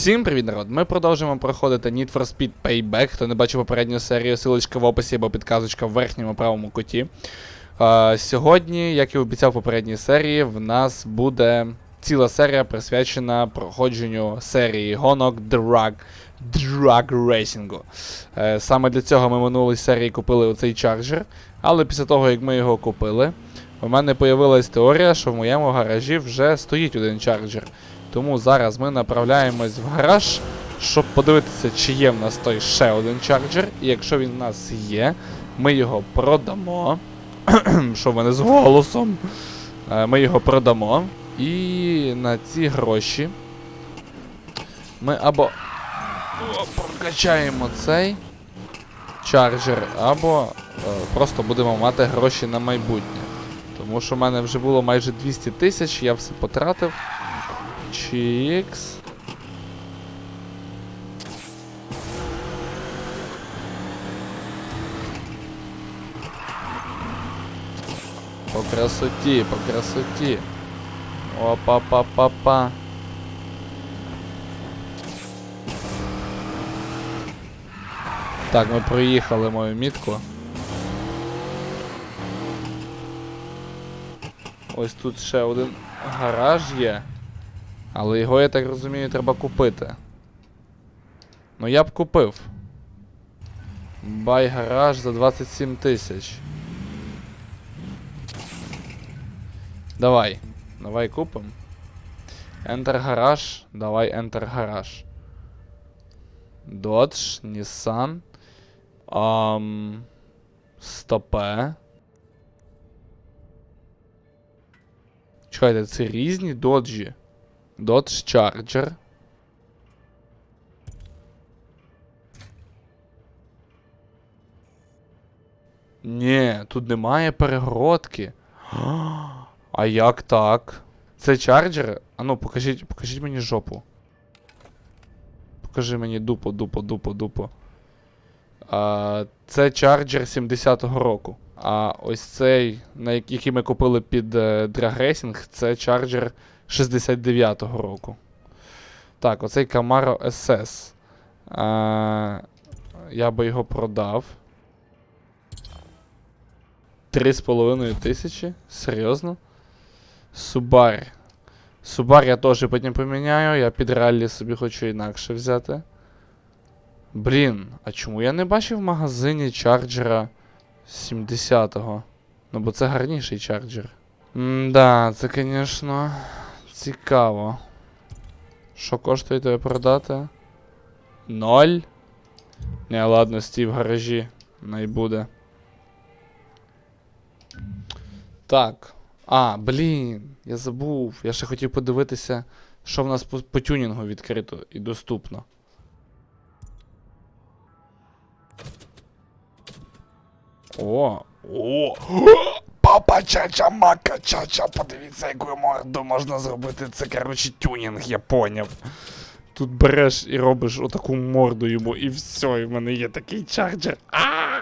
Всім привіт, народ! Ми продовжуємо проходити Need for Speed Payback. Хто не бачив попередню серію, силочка в описі або підказочка в верхньому правому куті. Е, сьогодні, як і обіцяв в попередній серії, в нас буде ціла серія присвячена проходженню серії гонок Drag, Drag Racing. Е, саме для цього ми в минулій серії купили оцей чарджер, але після того, як ми його купили, у мене появилась теорія, що в моєму гаражі вже стоїть один чарджер. Тому зараз ми направляємось в гараж, щоб подивитися, чи є в нас той ще один чарджер. І якщо він в нас є, ми його продамо. що в мене з голосом? Е, Ми його продамо. І на ці гроші ми або о, прокачаємо цей чарджер, або е, просто будемо мати гроші на майбутнє. Тому що в мене вже було майже 200 тисяч, я все потратив. Чікс. По красоті, по красоті. Опа-па-па-па. Так, ми проїхали мою мітку. Ось тут ще один гараж є. Але його, я так розумію, треба купити. Ну я б купив. Бай гараж за 27 тисяч. Давай. Давай купим. Enter гараж. Давай Enter гараж. Dodge, Nissan. Стопе. Чекайте, це різні доджі. Dodge Charger. Ні, тут немає перегородки. А як так? Це чарджер? А ну, покажіть, покажіть мені жопу. Покажи мені дупо, дупо, дупо, дупо. А, це чарджер 70-го року. А ось цей, на який ми купили під Racing, це чарджер 69-го року. Так, оцей Camaro SS. А, я би його продав. 3,5 тисячі? Серйозно? Субар. Субар я теж потім поміняю, я під раллі собі хочу інакше взяти. Блін, а чому я не бачив в магазині чарджера 70-го? Ну бо це гарніший чарджер. М-да, це, звісно, цікаво. Що коштує тебе продати? Ноль? Не, ладно, стій в гаражі. Найбуде. Так. А, блін, я забув. Я ще хотів подивитися, що в нас по, по тюнінгу відкрито і доступно. О, о! Папа чача мака чача, подивіться, яку морду можна зробити. Це, коротше, тюнінг, я поняв. Тут береш і робиш отаку морду йому, і все, і в мене є такий чарджер. А!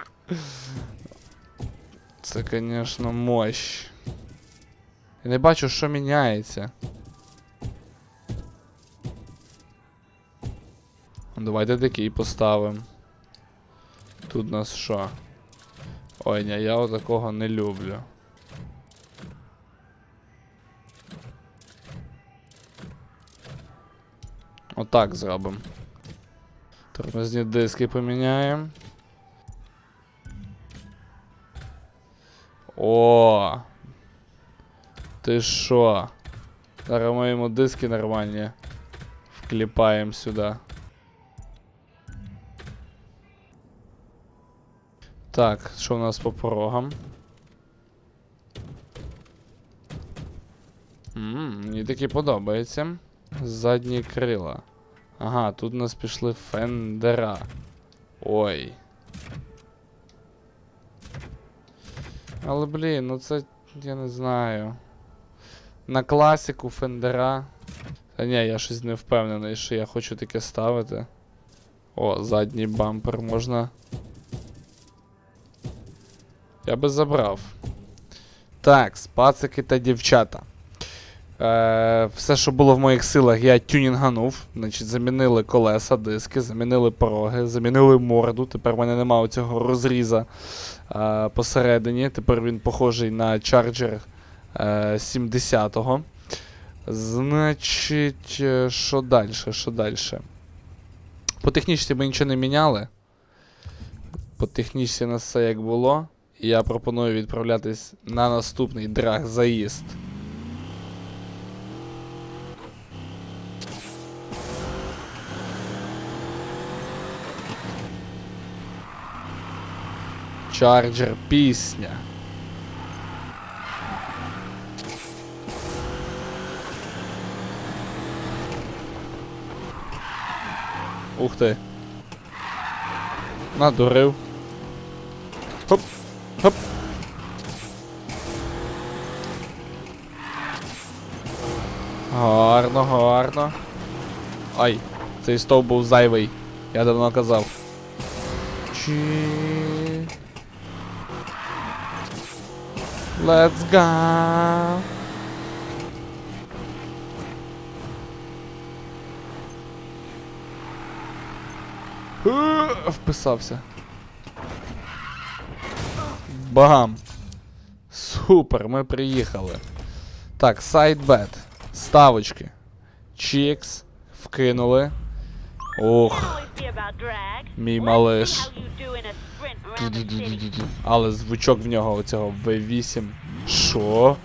Це, звісно, мощь. Я не бачу, що міняється. Давайте такий поставимо. Тут нас що? Ой, ні, я такого не люблю. Отак зробимо. Тормозні диски поміняємо. О! Ти що? Зараз ми йому диски нормальні вкліпаємо сюди. Так, що у нас по порогам? Ммм, мені таки подобається. Задні крила. Ага, тут у нас пішли фендера. Ой. Але блін, ну це я не знаю. На класику фендера. Та ні, я щось не впевнений, що я хочу таке ставити. О, задній бампер можна. Я би забрав. Так, пацики та дівчата. Е, все, що було в моїх силах, я тюнінганув. Значить, замінили колеса, диски, замінили пороги, замінили морду. Тепер в мене немає цього розріза е, посередині. Тепер він похожий на Charger е, 70-го. Значить, е, що далі? Що далі? По технічці ми нічого не міняли. По технічці у нас все як було. Я пропоную відправлятись на наступний драг заїзд. Чарджер пісня. Ух ти. Надурив. Хоп. Хоп. Гарно, гарно. Ай, цей стовп був зайвий. Я давно казав. Чи... Let's go. Вписався. Бам. Супер, ми приїхали. Так, сайдбет. Ставочки. Чікс. Вкинули. Ох, мій малиш. Але звучок в нього оцього V8. Що?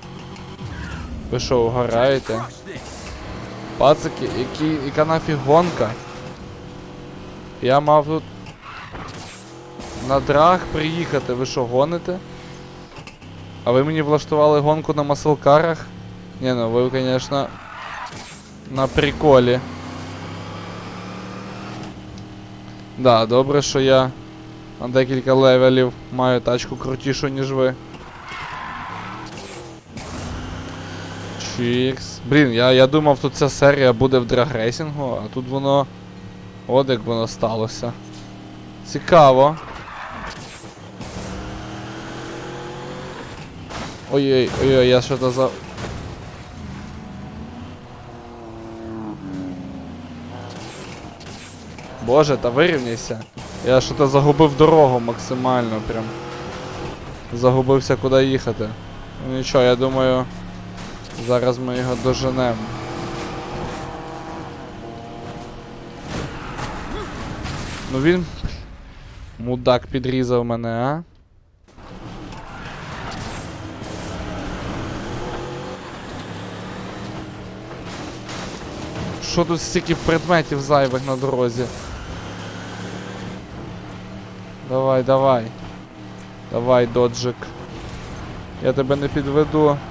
Ви що, угораєте? Пацики, які, яка нафіг гонка? Я мав тут на драг приїхати, ви що, гоните? А ви мені влаштували гонку на маселкарах? Ні, ну ви, звісно, на приколі. Да, добре, що я на декілька левелів маю тачку крутішу, ніж ви. Чікс. Блін, я, я думав, тут ця серія буде в драгрейсингу, а тут воно. От як воно сталося. Цікаво. Ой-ой, ой-ой, я що-то за. Боже, та вирівняйся. Я що-то загубив дорогу максимально прям. Загубився куди їхати. Ну нічого, я думаю. Зараз ми його доженемо. Ну він. Мудак підрізав мене, а? Що тут стільки предметів зайвих на дорозі? Давай, давай. Давай, доджик. Я тебе не підведу.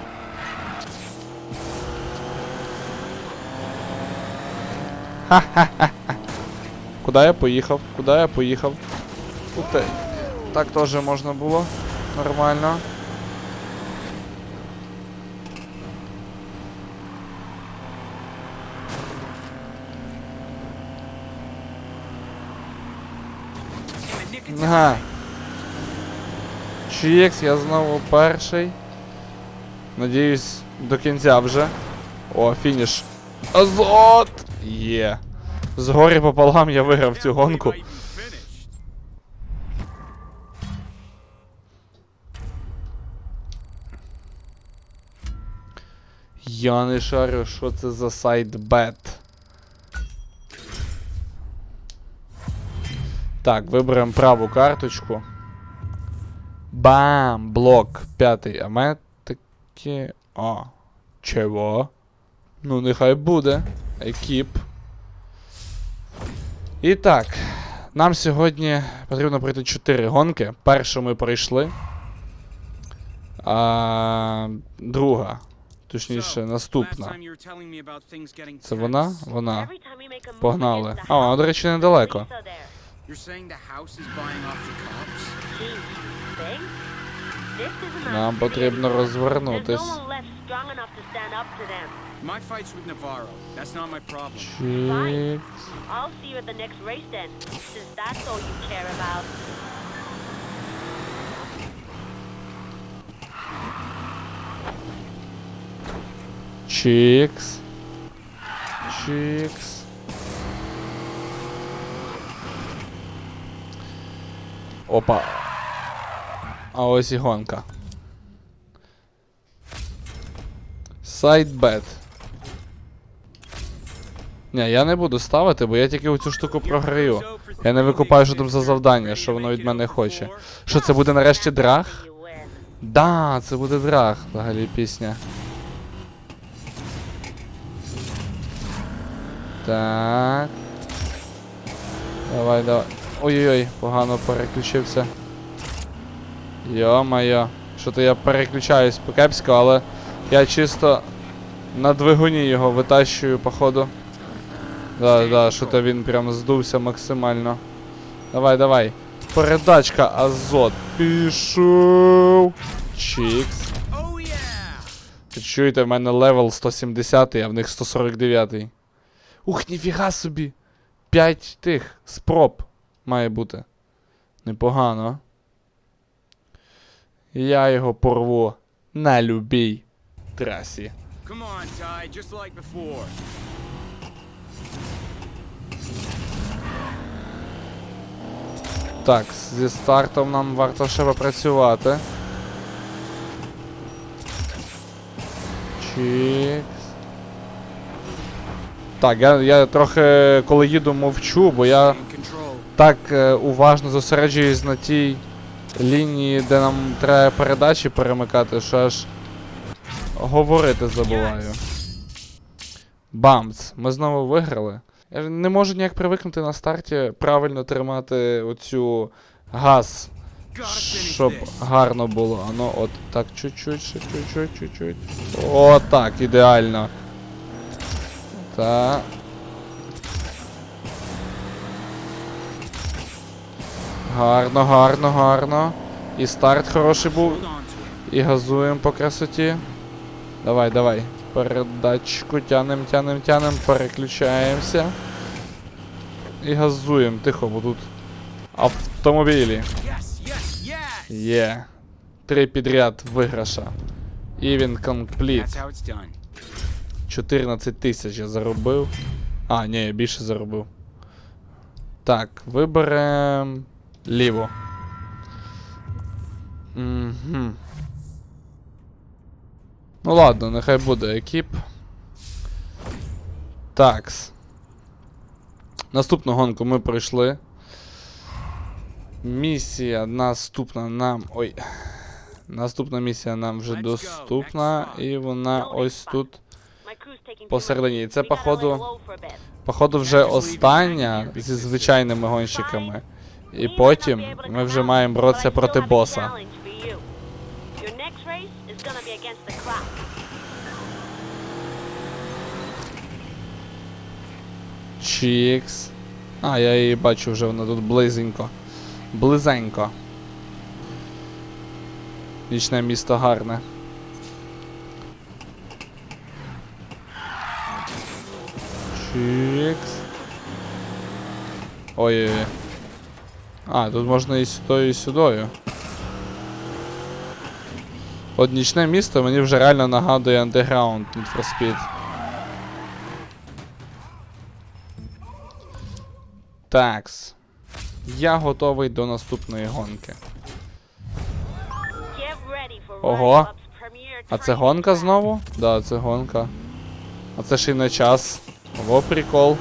Ха-ха-ха. Куда я поїхав? Куда я поїхав? Ух ти. Так теж можна було. Нормально. Ага. Чікс, я знову перший. Надіюсь, до кінця вже. О, фініш. Азот! Є. Згорі пополам я виграв цю гонку. Я не шарю, що це за сайт-бет. Так, виберемо праву карточку. Бам! Блок п'ятий. А мене таки. О. Чого? Ну, нехай буде. Екіп. І так. Нам сьогодні потрібно пройти 4 гонки. Першу ми пройшли. А, друга. Точніше, наступна. Це вона? Вона. Погнали. А, вона, до речі, недалеко. You're saying the house is buying off the cops? Нам потрібно розвернутись. My fight's with Navarro. That's not my problem. Чікс. I'll see you at the next race then, since that's all you care about. Чікс. Чікс. Опа. А ось і гонка. Сайдбет. Ні, я не буду ставити, бо я тільки оцю штуку програю. Я не викупаю, що там за завдання, що воно від мене хоче. Що це буде нарешті драг? Да, це буде драг, взагалі пісня. Так. Давай, давай. Ой-ой-ой, погано переключився. Йо-моє. Що-то я переключаюсь покепсько, але я чисто на двигуні його витащую, походу. Да, да, що-то він прям здувся максимально. Давай, давай. Передачка Азот. Пішов. Чікс. Чуєте, в мене левел 170, а в них 149. Ух, ніфіга собі! 5 тих спроб має бути. Непогано. Я його порву на любій трасі. Come on, Ty, just like before. Так, зі стартом нам варто ще попрацювати. Чікс. Так, я, я трохи, коли їду, мовчу, бо я. Так е, уважно зосереджуюсь на тій лінії, де нам треба передачі перемикати, що аж говорити забуваю. Бамц, ми знову виграли. Я не можу ніяк привикнути на старті правильно тримати оцю газ, щоб гарно було. Ано, от так, чуть-чуть, чуть-чуть, чуть-чуть. О, так, ідеально. Так. Гарно, гарно, гарно. І старт хороший був. І газуємо по красоті. Давай, давай. Передачку тянем, тянем, тянем, переключаємося. І газуємо. Тихо, бо тут автомобілі. Є. Три підряд виграша. І він компліт. That's how it's done. 14 тисяч я заробив. А, ні, я більше заробив. Так, виберем ліво. Угу. Ну ладно, нехай буде екіп. Такс. Наступну гонку ми пройшли. Місія наступна нам. Ой. Наступна місія нам вже доступна, і вона ось тут. Посередині. І це, походу, походу, вже остання зі звичайними гонщиками. І потім ми вже маємо боротися проти боса. Чікс. А, я її бачу вже, вона тут близенько. Близенько. Нічне місто гарне. Чікс. Ой-ой-ой. А, тут можна і сюди, і сюдою. От нічне місто мені вже реально нагадує Underground Need for Speed. Такс. Я готовий до наступної гонки. Ого. А це гонка знову? Да, це гонка. А це ще й на час. Ого, прикол.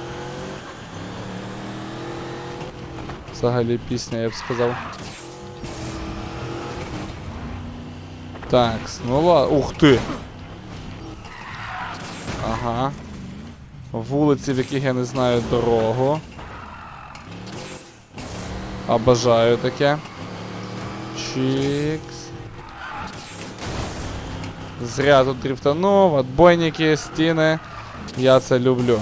Взагалі пісня, я б сказав. Так, ладно. Ух ти! Ага. Вулиці, в яких я не знаю дорогу. А бажаю таке. Чікс. Зря тут дрифтанув, отбойники, стіни. Я це люблю.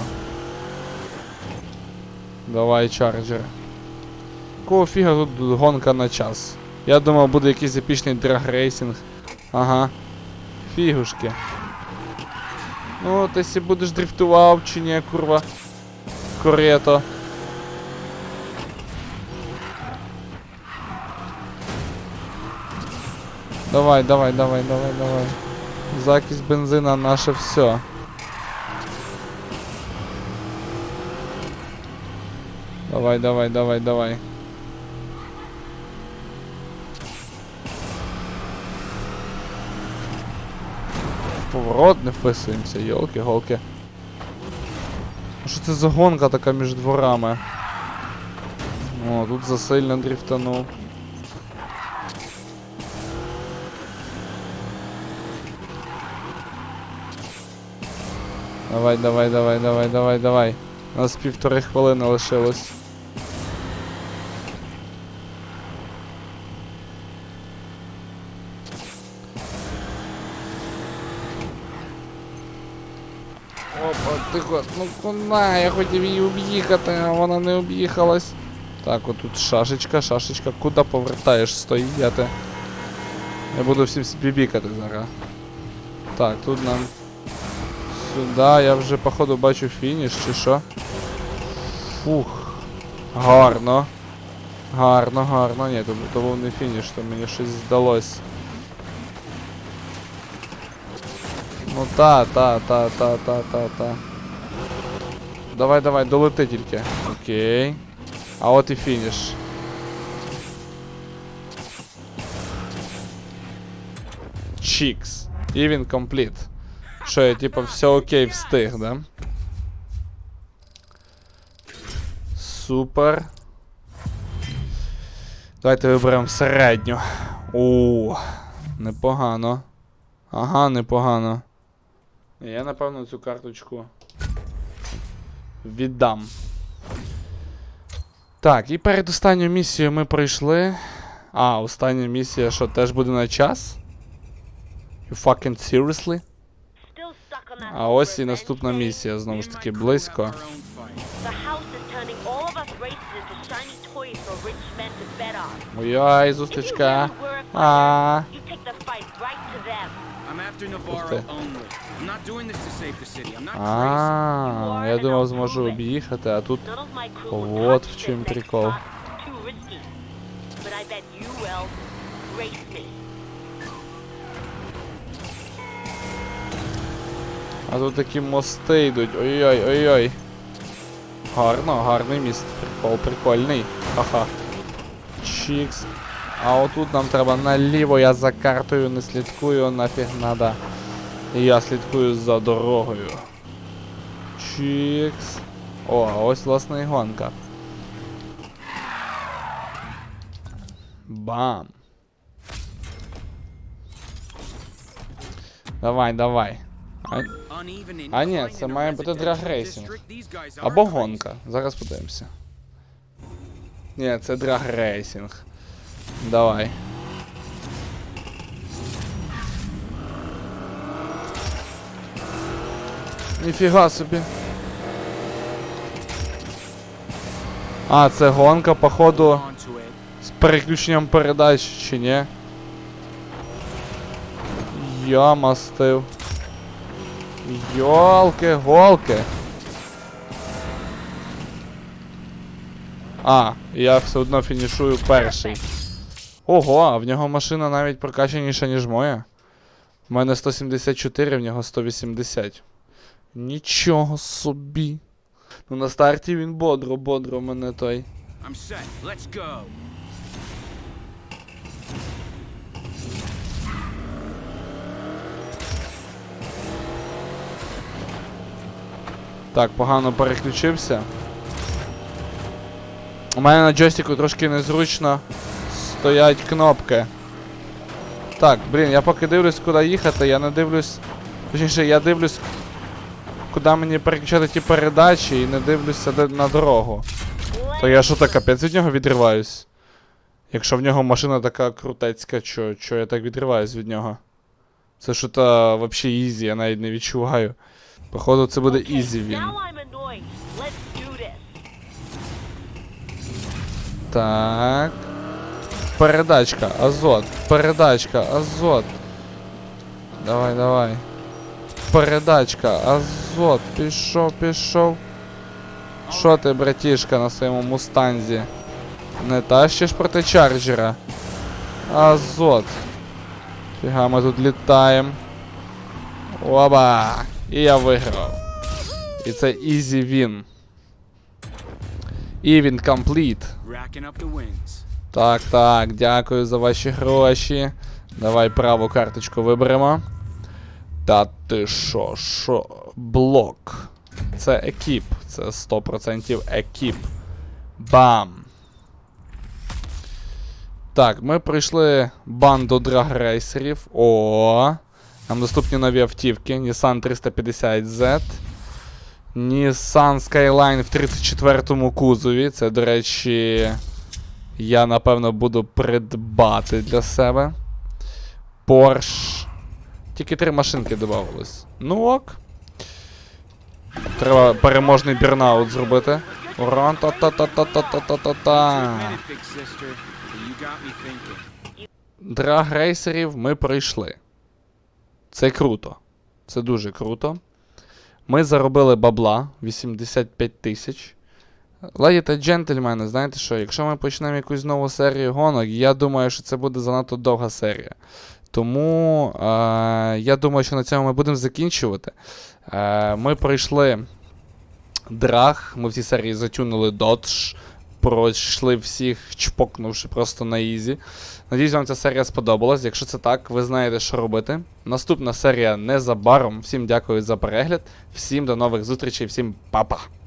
Давай, чарджер якого фіга тут гонка на час? Я думав буде якийсь епічний драгрейсинг. Ага. Фігушки. Ну, ти си будеш дрифтував чи ні, курва. Корето. Давай, давай, давай, давай, давай. Закись бензина наше все. Давай, давай, давай, давай. Поворот не вписуємося, йолки-голки. Що це за гонка така між дворами? О, тут засильно дрифтанув. Давай, давай, давай, давай, давай, давай. У нас півтори хвилини лишилось. Опа, тихо, ну куди? Я хотів її об'їхати, а вона не об'їхалась. Так, отут шашечка, шашечка. Куди повертаєш стояти? Я буду всім собі бікати зараз. Так, тут нам сюди. Я вже походу бачу фініш, чи що? Фух. Гарно. Гарно, гарно. Ні, то, то був не фініш, то мені щось здалось. Ну та, та, та, та, та, та, та. Давай, давай, долети тільки. Окей. А от і фініш. Чікс. І він компліт. Що я типа все окей встиг, да? Супер. Давайте виберемо середню. О, непогано. Ага, непогано. Я напевно цю карточку віддам. Так, і перед останньою місією ми пройшли. А, остання місія, що теж буде на час? You fucking seriously? А ось і наступна місія, знову ж таки, близько. Ой-ой, зустрічка. А. fighter, А, я думав, зможу об'їхати, а тут. Вот в чим прикол. А тут такі мости йдуть. Ой-ой, ой-ой. Гарно, гарний міст. Прикол, прикольний. Ха-ха. Чікс. А отут нам треба наліво, я за картою не слідкую, нафіг надо. Я слідкую за дорогою. Чікс. О, а ось власне і гонка. Бам. Давай, давай. А, Uneven А, ні, incline це in a має бути residential драг-рейсинг. district. These guys are Або crazy. гонка. Зараз подивимося. Ні, це драг рейсинг. Давай. Ніфіга собі. А, це гонка, походу, з переключенням передач, чи ні? Я мастив. Йолки-голки. А, я все одно фінішую перший. Ого, а в нього машина навіть прокачаніша, ніж моя. У мене 174, в нього 180. Нічого собі. Ну на старті він бодро-бодро мене той. I'm set. Let's go. Так, погано переключився. У мене на джойстику трошки незручно стоять кнопки. Так, блін, я поки дивлюсь, куди їхати, я не дивлюсь. Точніше, я дивлюсь, куди мені переключати ті передачі і не дивлюся де- на дорогу. То я що так капець від нього відриваюсь? Якщо в нього машина така крутецька, чо, чо я так відриваюсь від нього? Це що то вообще ізі, я навіть не відчуваю. Походу, це буде ізі він. Так. Передачка, азот. Передачка, азот. Давай, давай. Передачка, азот. Пішов, пішов. Що ти, братішка, на своєму мустанзі? Не тащиш проти чарджера. Азот. Фіга, ми тут літаємо. Оба! І я виграв. І це ізі він. І він компліт. Так, так, дякую за ваші гроші. Давай праву карточку виберемо. Та ти що, що? Блок. Це екіп. Це 100% екіп. Бам. Так, ми пройшли банду драгрейсерів. О. Нам доступні нові автівки. Nissan 350Z. Nissan Skyline в 34-му кузові. Це, до речі, я напевно буду придбати для себе. Porsche. Тільки три машинки додавались. Ну ок. Треба переможний бірнаут зробити. Уран та-та-та-та-та-та-та-та-та! Драгрейсерів ми пройшли. Це круто. Це дуже круто. Ми заробили бабла 85 тисяч. Леді та джентльмени, знаєте що, якщо ми почнемо якусь нову серію гонок, я думаю, що це буде занадто довга серія. Тому е, я думаю, що на цьому ми будемо закінчувати. Е, ми пройшли драг, ми в цій серії затюнили додж, пройшли всіх, чпокнувши просто на ізі. Надіюсь, вам ця серія сподобалась. Якщо це так, ви знаєте, що робити. Наступна серія незабаром. Всім дякую за перегляд. Всім до нових зустрічей, всім па-па!